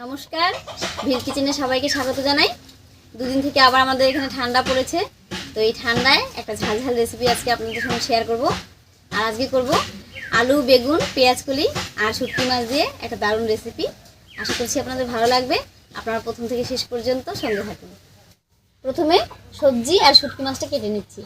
নমস্কার, ভিল কিচেনে সবাইকে স্বাগত জানাই। দুদিন থেকে আবার আমাদের এখানে ঠান্ডা পড়েছে, তো এই ঠান্ডায় একটা ঝাল ঝাল রেসিপি আজকে আপনাদের সঙ্গে শেয়ার করব। আর আজকে করব আলু, বেগুন পেঁয়াজ কলি আর শুটকি মাছ দিয়ে একটা দারুণ রেসিপি আশা করছি আপনাদের ভালো লাগবে। আপনারা প্রথম থেকে শেষ পর্যন্ত সঙ্গে থাকুন। প্রথমে সবজি আর শুটকি মাছটা কেটে নিচ্ছি।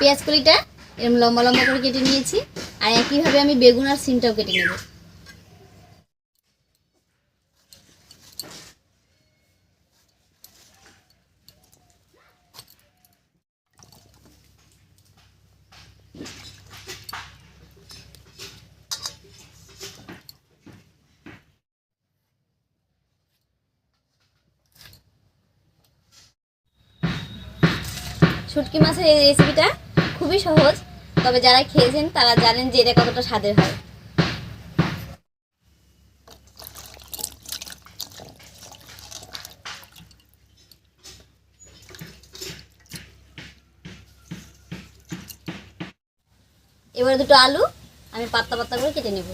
পেঁয়াজ কলিটা এরকম লম্বা লম্বা করে কেটে নিয়েছি। আর একইভাবে আমি বেগুন আর সিমটাও কেটে নেব। শুটকি মাছের এই রেসিপিটা খুবই সহজ, তবে যারা খেয়েছেন তারা জানেন যে এটা কতটা স্বাদের হয়। এবার দুটো আলু, আমি পাত্তা পাত্তা করে কেটে নেব।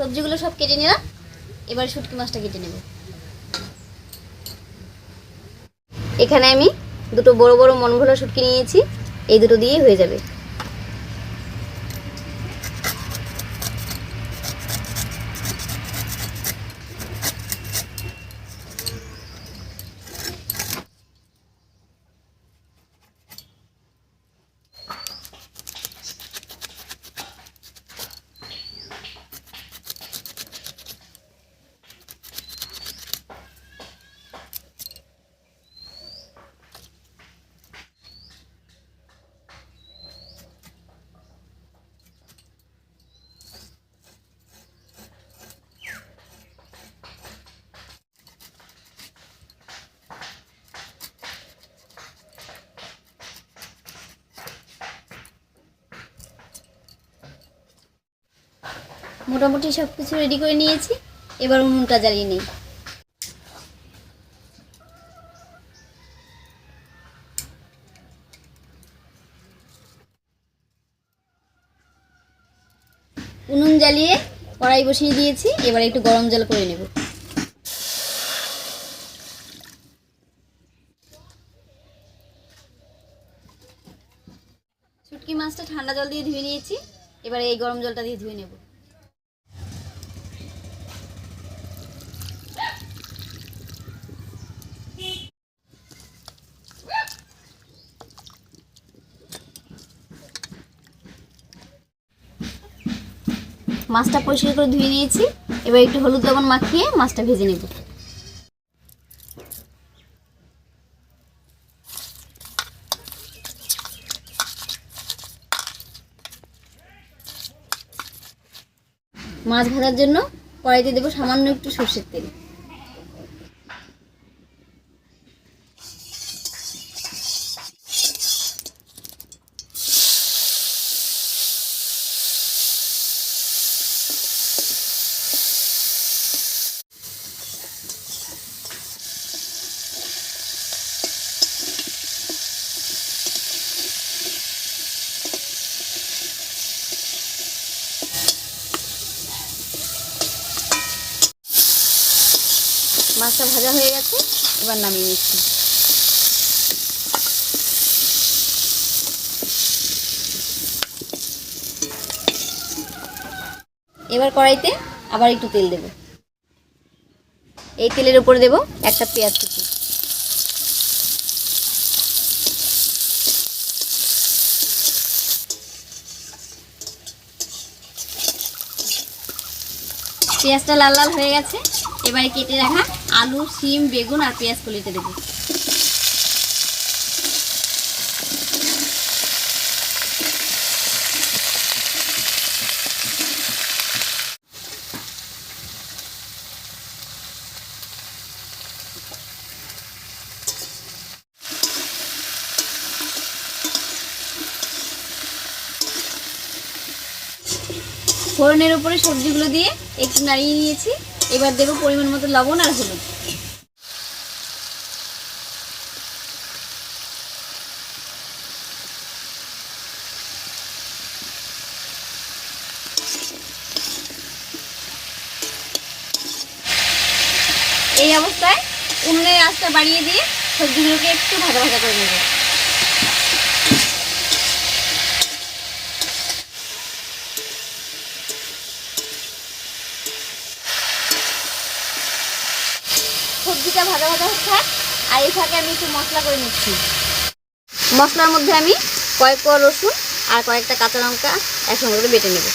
সবজিগুলো সব কেটে নিলাম। এবার শুটকি মাছটা কেটে নেব। এখানে আমি দুটো বড় বড় মন শুটকি নিয়েছি। এই দুটো দিয়েই হয়ে যাবে। মোটামুটি সব কিছু রেডি করে নিয়েছি। এবার উনুনটা জ্বালিয়ে নিই। উনুন জ্বালিয়ে কড়াই বসিয়ে দিয়েছি। এবার একটু গরম জল করে নেব। শুটকি মাছটা ঠান্ডা জল দিয়ে ধুয়ে নিয়েছি। এবার এই গরম জলটা দিয়ে ধুয়ে নেব। মাছটা পরিষ্কার করে ধুয়ে নিয়েছি। এবার একটু হলুদ লবণ মাখিয়ে মাছটা ভেজে নেব। মাছ ভাজার জন্য কড়াইতে দেবো সামান্য একটু সর্ষের তেল। মাছটা ভাজা হয়ে গেছে, এবার নামিয়ে নিচ্ছি। এবার কড়াইতে আবার একটু তেল দেব। এই তেলের উপরে দেব একটা পেঁয়াজ কুচি। পেঁয়াজটা লাল লাল হয়ে গেছে। এবারে কেটে রাখা আলু শিম বেগুন আর পেঁয়াজ কলিতে দেবো। ফোড়নের উপরে সবজিগুলো দিয়ে একটু নাড়িয়ে নিয়েছি। এবার দেবো পরিমাণ মতো লবণ আর হলুদ। এই অবস্থায় উনুনের আঁচটা বাড়িয়ে দিয়ে সবজিগুলোকে একটু ভাজা ভাজা করে নেব। সবজিটা ভাজা ভাজা হচ্ছে, আর এই ফাঁকে আমি একটু মশলা করে নিচ্ছি। মশলার মধ্যে আমি কয়েক কোয়া রসুন আর কয়েকটা কাঁচা লঙ্কা একসঙ্গে করে বেটে নেব।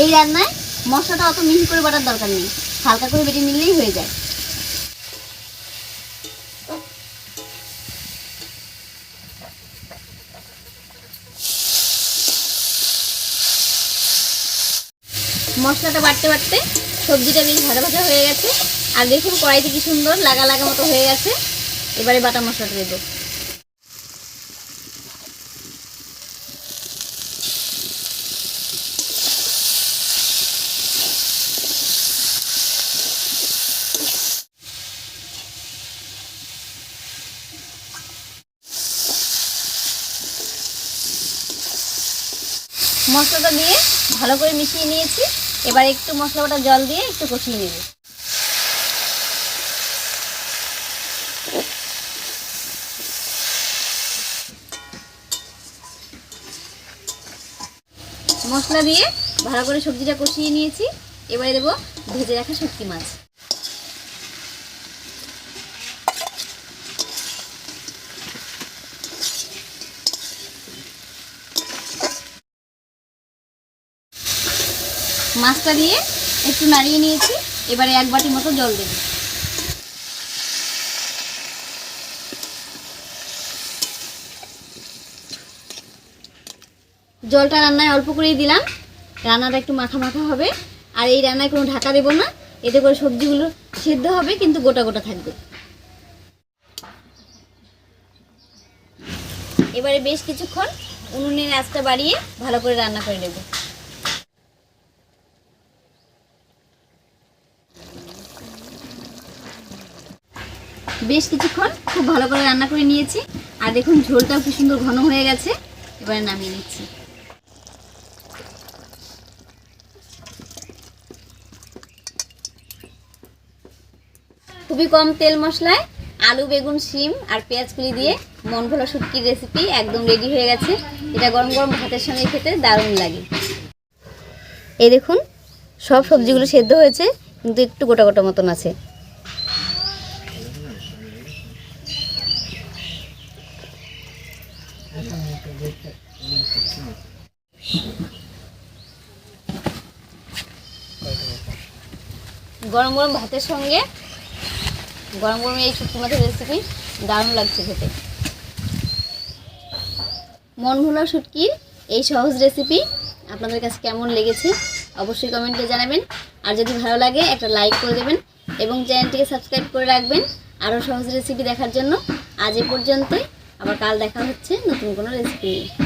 এই রান্নায় মশলাটা অত মিহি করে বাটার দরকার নেই, হালকা করে বেটে নিলেই হয়ে যায়। মশলাটা বাড়তে বাটতে সবজিটা বেশ ভাজা ভাজা হয়ে গেছে। আর দেখুন কড়াইতে কি সুন্দর লাগা লাগা মতো হয়ে গেছে। এবারে বাটা মশলাটা দেবো। মশলাটা দিয়ে ভালো করে মিশিয়ে নিয়েছি। এবার একটু মশলা বাটা জল দিয়ে একটু কষিয়ে নেবে। মশলা দিয়ে ভালো করে সবজিটা কষিয়ে নিয়েছি। এবারে দেবো ভেজে রাখা শুটকি মাছ। মাছটা দিয়ে একটু নাড়িয়ে নিয়েছি। এবারে এক বাটি মতো জল দেব। জলটা রান্নায় অল্প করেই দিলাম। রান্নাটা একটু মাখা মাখা হবে। আর এই রান্নায় কোনো ঢাকা দেবো না। এতে করে সবজিগুলো সেদ্ধ হবে, কিন্তু গোটা গোটা থাকবে। এবারে বেশ কিছুক্ষণ উনুনের আঁচটা বাড়িয়ে ভালো করে রান্না করে নেব। বেশ কিছুক্ষণ খুব ভালো করে রান্না করে নিয়েছি। আর দেখুন, ঝোলটাও কি সুন্দর ঘন হয়ে গেছে। এবারে নামিয়ে নিচ্ছি। খুবই কম তেল মশলায় আলু, বেগুন, শিম আর পেঁয়াজ কুলি দিয়ে মন ভোলা শুটকির রেসিপি একদম রেডি হয়ে গেছে। এটা গরম গরম ভাতের সঙ্গে খেতে দারুণ লাগে। এই দেখুন, সব সবজিগুলো সেদ্ধ হয়েছে, কিন্তু একটু গোটা গোটা মতন আছে। গরম গরম ভাতের সঙ্গে গরম গরম এই শুটকি মাছের রেসিপি দারুণ লাগছে খেতে। মন ভোলা শুটকির এই সহজ রেসিপি আপনাদের কাছে কেমন লেগেছে অবশ্যই কমেন্টে জানাবেন। আর যদি ভালো লাগে, একটা লাইক করে দেবেন এবং চ্যানেলটিকে সাবস্ক্রাইব করে রাখবেন আরও সহজ রেসিপি দেখার জন্য। আজ এ পর্যন্তই। আবার কাল দেখা হচ্ছে নতুন কোনো রেসিপি নিয়ে।